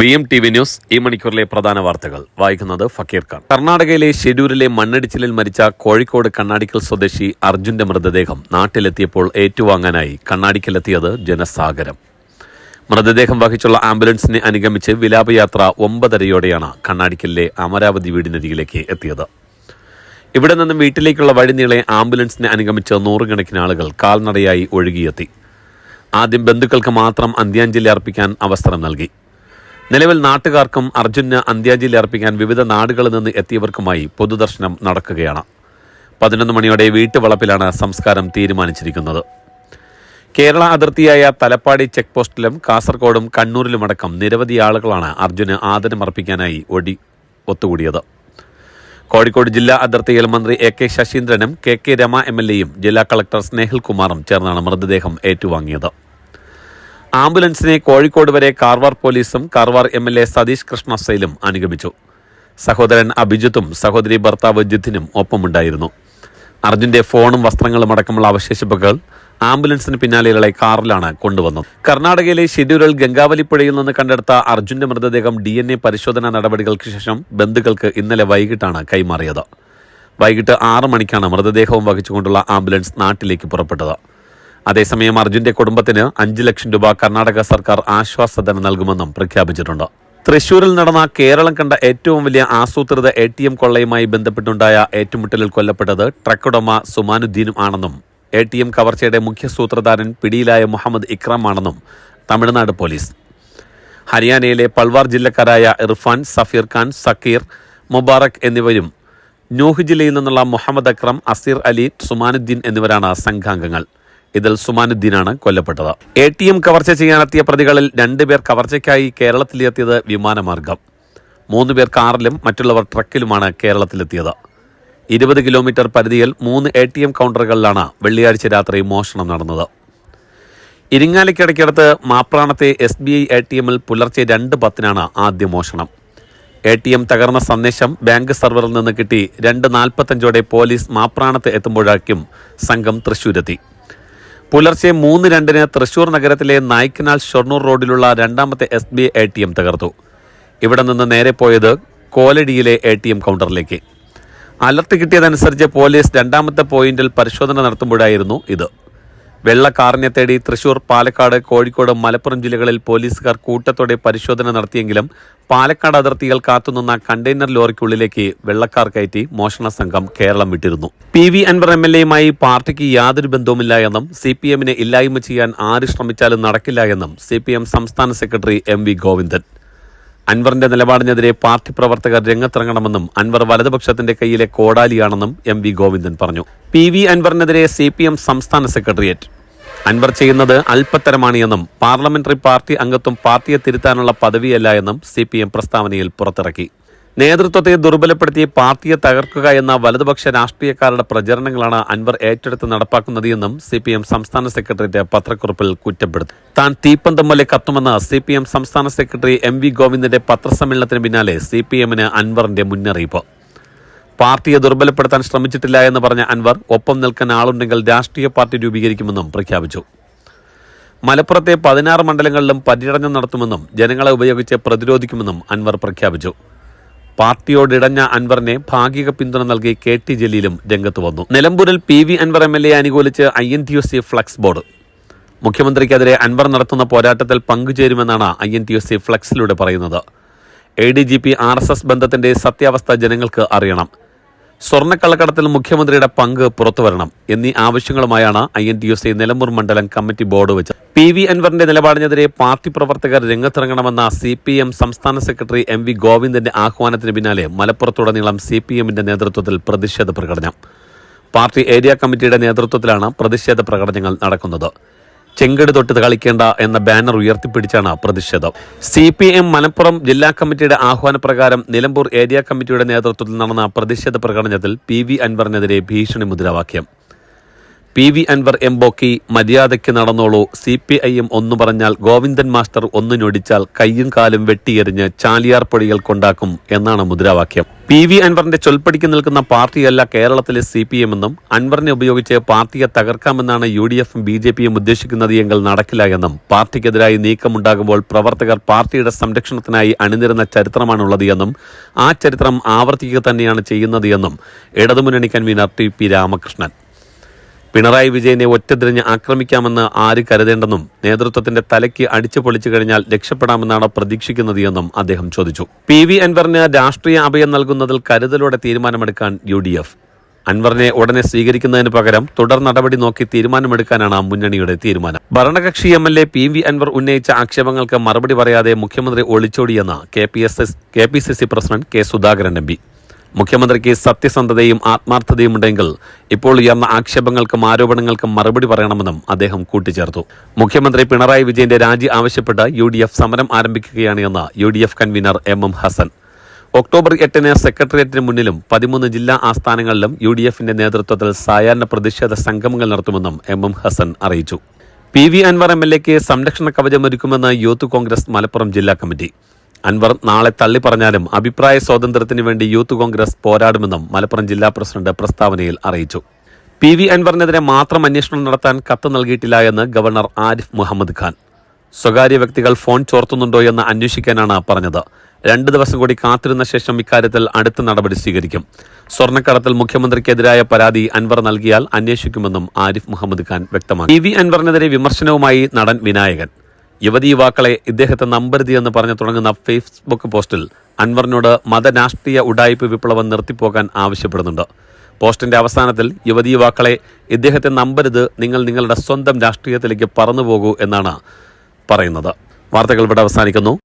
V M T V news ഈ മണിക്കൂറിലെ പ്രധാന വാർത്തകൾ. വായിക്കുന്നത് ഫക്കീർ ഖാൻ. കർണാടകയിലെ ഷെഡ്യൂരിലെ മണ്ണിടിച്ചിലിൽ മരിച്ച കോഴിക്കോട് കണ്ണാടിക്കൽ സ്വദേശി അർജുന്റെ മൃതദേഹം നാട്ടിലെത്തിയപ്പോൾ ഏറ്റുവാങ്ങാനായി കണ്ണാടിക്കലെത്തിയത് ജനസാഗരം. മൃതദേഹം വഹിച്ചുള്ള ആംബുലൻസിനെ അനുഗമിച്ച് വിലാപയാത്ര ഒമ്പതരയോടെയാണ് കണ്ണാടിക്കലിലെ അമരാവതി വീടിനരികിലേക്ക് എത്തിയത്. ഇവിടെ നിന്നും വീട്ടിലേക്കുള്ള വഴി വഴിനീളെ ആംബുലൻസിനെ അനുഗമിച്ച് നൂറുകണക്കിന് ആളുകൾ കാൽനടയായി ഒഴുകിയെത്തി. ആദ്യം ബന്ധുക്കൾക്ക് മാത്രം അന്ത്യാഞ്ജലി അർപ്പിക്കാൻ അവസരം നൽകി. നിലവിൽ നാട്ടുകാർക്കും അർജുന് അന്ത്യാഞ്ജലി അർപ്പിക്കാൻ വിവിധ നാടുകളിൽ നിന്ന് എത്തിയവർക്കുമായി പൊതുദർശനം നടക്കുകയാണ്. പതിനൊന്ന് മണിയോടെ വീട്ടുവളപ്പിലാണ് സംസ്കാരം തീരുമാനിച്ചിരിക്കുന്നത്. കേരള അതിർത്തിയായ തലപ്പാടി ചെക്ക് പോസ്റ്റിലും കാസർഗോഡും കണ്ണൂരിലുമടക്കം നിരവധി ആളുകളാണ് അർജുന് ആദരമർപ്പിക്കാനായി ഒടി ഒത്തുകൂടിയത്. കോഴിക്കോട് ജില്ലാ അതിർത്തിയിൽ മന്ത്രി A K ശശീന്ദ്രനും K K Rama M L എയും ജില്ലാ കളക്ടർ സ്നേഹിൽ കുമാറും ചേർന്നാണ് മൃതദേഹം ഏറ്റുവാങ്ങിയത്. ആംബുലൻസിനെ കോഴിക്കോട് വരെ കാർവാർ പോലീസും Karwar M L A Satish കൃഷ്ണസൈലും അനുഗമിച്ചു. സഹോദരൻ അഭിജിത്തും സഹോദരി ഭർത്താവ് ജിത്തിനും ഒപ്പമുണ്ടായിരുന്നു. അർജുന്റെ ഫോണും വസ്ത്രങ്ങളും അടക്കമുള്ള അവശേഷിപ്പുകൾ ആംബുലൻസിന് പിന്നാലെയുള്ള കാറിലാണ് കൊണ്ടുവന്നത്. കർണാടകയിലെ ഷിഡ്യൂരിൽ ഗംഗാവലിപ്പുഴയിൽ നിന്ന് കണ്ടെടുത്ത അർജുന്റെ മൃതദേഹം ഡി എൻ എ പരിശോധനാ നടപടികൾക്ക് ശേഷം ബന്ധുക്കൾക്ക് ഇന്നലെ വൈകിട്ടാണ് കൈമാറിയത്. വൈകിട്ട് ആറ് മണിക്കാണ് മൃതദേഹവും വഹിച്ചുകൊണ്ടുള്ള ആംബുലൻസ് നാട്ടിലേക്ക് പുറപ്പെട്ടത്. അതേസമയം അർജുന്റെ കുടുംബത്തിന് അഞ്ച് ലക്ഷം രൂപ കർണാടക സർക്കാർ ആശ്വാസധനം നൽകുമെന്നും പ്രഖ്യാപിച്ചിട്ടുണ്ട്. തൃശൂരിൽ നടന്ന കേരളം കണ്ട ഏറ്റവും വലിയ ആസൂത്രിത എ ടി എം കൊള്ളയുമായി ബന്ധപ്പെട്ടുണ്ടായ ഏറ്റുമുട്ടലിൽ കൊല്ലപ്പെട്ടത് ട്രക്കുടമ സുമാനുദ്ദീനും ആണെന്നും എ ടി എം കവർച്ചയുടെ മുഖ്യ സൂത്രധാരൻ പിടിയിലായ മുഹമ്മദ് ഇക്രാം ആണെന്നും തമിഴ്നാട് പോലീസ്. ഹരിയാനയിലെ പൾവാർ ജില്ലക്കാരായ ഇർഫാൻ സഫീർ ഖാൻ സക്കീർ മുബാറക് എന്നിവരും ന്യൂഹ് ജില്ലയിൽ നിന്നുള്ള മുഹമ്മദ് അക്രം അസീർ അലി സുമാനുദ്ദീൻ എന്നിവരാണ് സംഘാംഗങ്ങൾ. ഇതിൽ സുമാനുദ്ദീനാണ് കൊല്ലപ്പെട്ടത്. എ ടി എം കവർച്ച ചെയ്യാനെത്തിയ പ്രതികളിൽ രണ്ടുപേർ കവർച്ചയ്ക്കായി കേരളത്തിലെത്തിയത് വിമാനമാർഗം. മൂന്ന് പേർ കാറിലും മറ്റുള്ളവർ ട്രക്കിലുമാണ് കേരളത്തിലെത്തിയത്. ഇരുപത് കിലോമീറ്റർ പരിധിയിൽ മൂന്ന് എ ടി എം കൗണ്ടറുകളിലാണ് വെള്ളിയാഴ്ച രാത്രി മോഷണം നടന്നത്. ഇരിങ്ങാലിക്കടയ്ക്കടുത്ത് മാപ്രാണത്തെ S B I A T എമ്മിൽ പുലർച്ചെ രണ്ട് പത്തിനാണ് ആദ്യ മോഷണം. എ ടി എം തകർന്ന സന്ദേശം ബാങ്ക് സെർവറിൽ നിന്ന് കിട്ടി. രണ്ട് നാൽപ്പത്തഞ്ചോടെ പോലീസ് മാപ്രാണത്ത് എത്തുമ്പോഴേക്കും സംഘം തൃശൂരെത്തി. പുലർച്ചെ മൂന്ന് രണ്ടിന് തൃശൂർ നഗരത്തിലെ നായ്ക്കനാൽ ഷൊർണൂർ റോഡിലുള്ള രണ്ടാമത്തെ S B A T M തകർത്തു. ഇവിടെ നിന്ന് നേരെ പോയത് കോലടിയിലെ എ ടി എം കൗണ്ടറിലേക്ക്. അലർട്ട് കിട്ടിയതനുസരിച്ച് പോലീസ് രണ്ടാമത്തെ പോയിന്റിൽ പരിശോധന നടത്തുമ്പോഴായിരുന്നു ഇത്. വെള്ള കാറിനെ തേടി തൃശൂർ പാലക്കാട് കോഴിക്കോട് മലപ്പുറം ജില്ലകളിൽ പോലീസുകാർ കൂട്ടത്തോടെ പരിശോധന നടത്തിയെങ്കിലും പാലക്കാട് അതിർത്തികൾ കാത്തുനിന്ന കണ്ടെയ്നർ ലോറിക്കുള്ളിലേക്ക് വെള്ളക്കാർ കയറ്റി മോഷണ സംഘം കേരളം വിട്ടിരുന്നു. P V Anvar M L എയുമായി പാർട്ടിക്ക് യാതൊരു ബന്ധവുമില്ല എന്നും സി പി എമ്മിനെ ഇല്ലായ്മ ചെയ്യാൻ ആര് ശ്രമിച്ചാലും നടക്കില്ല എന്നും സി പി എം സംസ്ഥാന സെക്രട്ടറി എം വി ഗോവിന്ദൻ അൻവറിന്റെ നിലപാടിനെതിരെ പാർട്ടി പ്രവർത്തകർ രംഗത്തിറങ്ങണമെന്നും അൻവർ വലതുപക്ഷത്തിന്റെ കയ്യിലെ കോടാലിയാണെന്നും എം വി ഗോവിന്ദൻ പറഞ്ഞു. പി വി അൻവറിനെതിരെ സി പി എം സംസ്ഥാന സെക്രട്ടേറിയറ്റ്. അൻവർ ചെയ്യുന്നത് അല്പത്തരമാണ് എന്നും പാർലമെന്ററി പാർട്ടി അംഗത്വം പാർട്ടിയെ തിരുത്താനുള്ള പദവിയല്ല എന്നും സി പി എം പ്രസ്താവനയിൽ പുറത്തിറക്കി. നേതൃത്വത്തെ ദുർബലപ്പെടുത്തി പാർട്ടിയെ തകർക്കുക എന്ന വലതുപക്ഷ രാഷ്ട്രീയക്കാരുടെ പ്രചരണങ്ങളാണ് അൻവർ ഏറ്റെടുത്ത് നടപ്പാക്കുന്നത് എന്നും സി പി എം സംസ്ഥാന സെക്രട്ടേറിയറ്റ് പത്രക്കുറിപ്പിൽ കുറ്റപ്പെടുത്തി. താൻ തീപ്പന്തം പോലെ കത്തുമെന്ന് സി പി എം സംസ്ഥാന സെക്രട്ടറി എം വി ഗോവിന്ദന്റെ പത്രസമ്മേളനത്തിന് പിന്നാലെ സി പി എമ്മിന് അൻവറിന്റെ മുന്നറിയിപ്പ്. പാർട്ടിയെ ദുർബലപ്പെടുത്താൻ ശ്രമിച്ചിട്ടില്ല എന്ന് പറഞ്ഞ അൻവർ ഒപ്പം നിൽക്കാൻ ആളുണ്ടെങ്കിൽ രാഷ്ട്രീയ പാർട്ടി രൂപീകരിക്കുമെന്നും പ്രഖ്യാപിച്ചു. മലപ്പുറത്തെ പതിനാറ് മണ്ഡലങ്ങളിലും പര്യടനം നടത്തുമെന്നും ജനങ്ങളെ ഉപയോഗിച്ച് പ്രതിരോധിക്കുമെന്നും അൻവർ പ്രഖ്യാപിച്ചു. പാർട്ടിയോടിടഞ്ഞ അൻവറിനെ ഭാഗിക പിന്തുണ നൽകി കെ ടി ജലീലും രംഗത്ത് വന്നു. നിലമ്പൂരിൽ P V Anvar M L A അനുകൂലിച്ച് I N T U C flex board. മുഖ്യമന്ത്രിക്കെതിരെ അൻവർ നടത്തുന്ന പോരാട്ടത്തിൽ പങ്കുചേരുമെന്നാണ് I N T U C ഫ്ലക്സിലൂടെ പറയുന്നത്. A D G P R S S ബന്ധത്തിന്റെ സത്യാവസ്ഥ ജനങ്ങൾക്ക് അറിയണം. സ്വർണക്കള്ളക്കടത്തിൽ മുഖ്യമന്ത്രിയുടെ പങ്ക് പുറത്തുവരണം എന്നീ ആവശ്യങ്ങളുമായാണ് I N T U C Nilambur മണ്ഡലം കമ്മിറ്റി ബോർഡ് വെച്ചത്. പി വി അൻവറിന്റെ നിലപാടിനെതിരെ പാർട്ടി പ്രവർത്തകർ രംഗത്തിറങ്ങണമെന്ന സി പി എം സംസ്ഥാന സെക്രട്ടറി എം വി ഗോവിന്ദന്റെ ആഹ്വാനത്തിന് പിന്നാലെ മലപ്പുറത്തുടനീളം സി പി എമ്മിന്റെ നേതൃത്വത്തിൽ പ്രതിഷേധ പ്രകടനം. പാർട്ടി ഏരിയ കമ്മിറ്റിയുടെ നേതൃത്വത്തിലാണ് പ്രതിഷേധ പ്രകടനങ്ങൾ നടക്കുന്നത്. ചെങ്കട് തൊട്ട് കളിക്കേണ്ട എന്ന ബാനർ ഉയർത്തിപ്പിടിച്ചാണ് പ്രതിഷേധം. സി പി എം മലപ്പുറം ജില്ലാ കമ്മിറ്റിയുടെ ആഹ്വാനപ്രകാരം നിലമ്പൂർ ഏരിയ കമ്മിറ്റിയുടെ നേതൃത്വത്തിൽ നടന്ന പ്രതിഷേധ പ്രകടനത്തിൽ പി വി അൻവറിനെതിരെ ഭീഷണി മുദ്രാവാക്യം. പി വി അൻവർ എംബോക്കി മര്യാദയ്ക്ക് നടന്നോളൂ. സി പി ഐ എം ഒന്നു പറഞ്ഞാൽ ഗോവിന്ദൻ മാസ്റ്റർ ഒന്നു ഞൊടിച്ചാൽ കയ്യും കാലും വെട്ടിയെറിഞ്ഞ് ചാലിയാർ പൊടികൾ കൊണ്ടാക്കും എന്നാണ് മുദ്രാവാക്യം. പി വി അൻവറിന്റെ ചൊൽപ്പടിക്ക് നിൽക്കുന്ന പാർട്ടിയല്ല കേരളത്തിലെ സി പി എം എന്നും അൻവറിനെ ഉപയോഗിച്ച് പാർട്ടിയെ തകർക്കാമെന്നാണ് യു ഡി എഫും ബി ജെ പിയും ഉദ്ദേശിക്കുന്നത് എങ്കിൽ നടക്കില്ല എന്നും പാർട്ടിക്കെതിരായി നീക്കമുണ്ടാകുമ്പോൾ പ്രവർത്തകർ പാർട്ടിയുടെ സംരക്ഷണത്തിനായി അണിനിരുന്ന ചരിത്രമാണുള്ളത് എന്നും ആ ചരിത്രം ആവർത്തിക്കുക തന്നെയാണ് ചെയ്യുന്നത് എന്നും ഇടതുമുന്നണി convener T P Ramakrishnan. Pinarayi വിജയനെ ഒറ്റതിരിഞ്ഞ് ആക്രമിക്കാമെന്ന് ആര് കരുതേണ്ടെന്നും നേതൃത്വത്തിന്റെ തലയ്ക്ക് അടിച്ചു പൊളിച്ചു കഴിഞ്ഞാൽ രക്ഷപ്പെടാമെന്നാണ് പ്രതീക്ഷിക്കുന്നത് എന്നും അദ്ദേഹം ചോദിച്ചു. പി വി അൻവറിന് രാഷ്ട്രീയ അഭയം നൽകുന്നതിൽ കരുതലോടെ തീരുമാനമെടുക്കാൻ യു ഡി എഫ്. അൻവറിനെ ഉടനെ സ്വീകരിക്കുന്നതിന് പകരം തുടർ നടപടി നോക്കി തീരുമാനമെടുക്കാനാണ് മുന്നണിയുടെ തീരുമാനം. ഭരണകക്ഷി M L A P V Anvar ഉന്നയിച്ച ആക്ഷേപങ്ങൾക്ക് മറുപടി പറയാതെ മുഖ്യമന്ത്രി ഒളിച്ചോടിയെന്ന് K P S S K P C C president K Sudhakaran M P. മുഖ്യമന്ത്രിക്ക് സത്യസന്ധതയും ആത്മാർത്ഥതയും ഉണ്ടെങ്കിൽ ഇപ്പോൾ ഉയർന്ന ആക്ഷേപങ്ങൾക്കും ആരോപണങ്ങൾക്കും മറുപടി പറയണമെന്നും അദ്ദേഹം കൂട്ടിച്ചേർത്തു. മുഖ്യമന്ത്രി പിണറായി വിജയന്റെ രാജി ആവശ്യപ്പെട്ട് യു ഡി എഫ് സമരം ആരംഭിക്കുകയാണ് എന്ന് U D F convener M M Hasan. October എട്ടിന് സെക്രട്ടേറിയറ്റിന് മുന്നിലും പതിമൂന്ന് ജില്ലാ ആസ്ഥാനങ്ങളിലും യു ഡി എഫിന്റെ നേതൃത്വത്തിൽ സായാഹ്ന പ്രതിഷേധ സംഗമങ്ങൾ നടത്തുമെന്നും എം എം ഹസൻ അറിയിച്ചു. P V Anvar M L എക്ക് സംരക്ഷണ കവചമൊരുക്കുമെന്ന് യൂത്ത് കോൺഗ്രസ് മലപ്പുറം ജില്ലാ കമ്മിറ്റി. അൻവർ നാളെ തള്ളി പറഞ്ഞാലും അഭിപ്രായ സ്വാതന്ത്ര്യത്തിന് വേണ്ടി യൂത്ത് കോൺഗ്രസ് പോരാടുമെന്നും മലപ്പുറം ജില്ലാ പ്രസിഡന്റ് പ്രസ്താവനയിൽ അറിയിച്ചു. പി വി അൻവറിനെതിരെ മാത്രം അന്വേഷണം നടത്താൻ കത്ത് നൽകിയിട്ടില്ല എന്ന് ഗവർണർ ആരിഫ് മുഹമ്മദ് ഖാൻ. സ്വകാര്യ വ്യക്തികൾ ഫോൺ ചോർത്തുന്നുണ്ടോ എന്ന് അന്വേഷിക്കാനാണ് പറഞ്ഞത്. രണ്ട് ദിവസം കൂടി കാത്തിരുന്ന ശേഷം ഇക്കാര്യത്തിൽ അടുത്ത നടപടി സ്വീകരിക്കും. സ്വർണക്കടത്തിൽ മുഖ്യമന്ത്രിക്കെതിരായ പരാതി അൻവർ നൽകിയാൽ അന്വേഷിക്കുമെന്നും ആരിഫ് മുഹമ്മദ് ഖാൻ വ്യക്തമാക്കി. പി വി അൻവറിനെതിരെ വിമർശനവുമായി നടൻ വിനായകൻ. യുവതി യുവാക്കളെ ഇദ്ദേഹത്തെ നമ്പരുതി എന്ന് പറഞ്ഞു തുടങ്ങുന്ന ഫേസ്ബുക്ക് പോസ്റ്റിൽ അൻവറിനോട് മതരാഷ്ട്രീയ ഉഡായിപ്പ് വിപ്ലവം നിർത്തിപ്പോകാൻ ആവശ്യപ്പെടുന്നുണ്ട്. പോസ്റ്റിന്റെ അവസാനത്തിൽ യുവതി യുവാക്കളെ ഇദ്ദേഹത്തെ നമ്പരുത് നിങ്ങൾ നിങ്ങളുടെ സ്വന്തം രാഷ്ട്രീയത്തിലേക്ക് പറന്നുപോകൂ എന്നാണ് പറയുന്നത്. വാർത്തകൾ ഇവിടെ അവസാനിക്കുന്നു.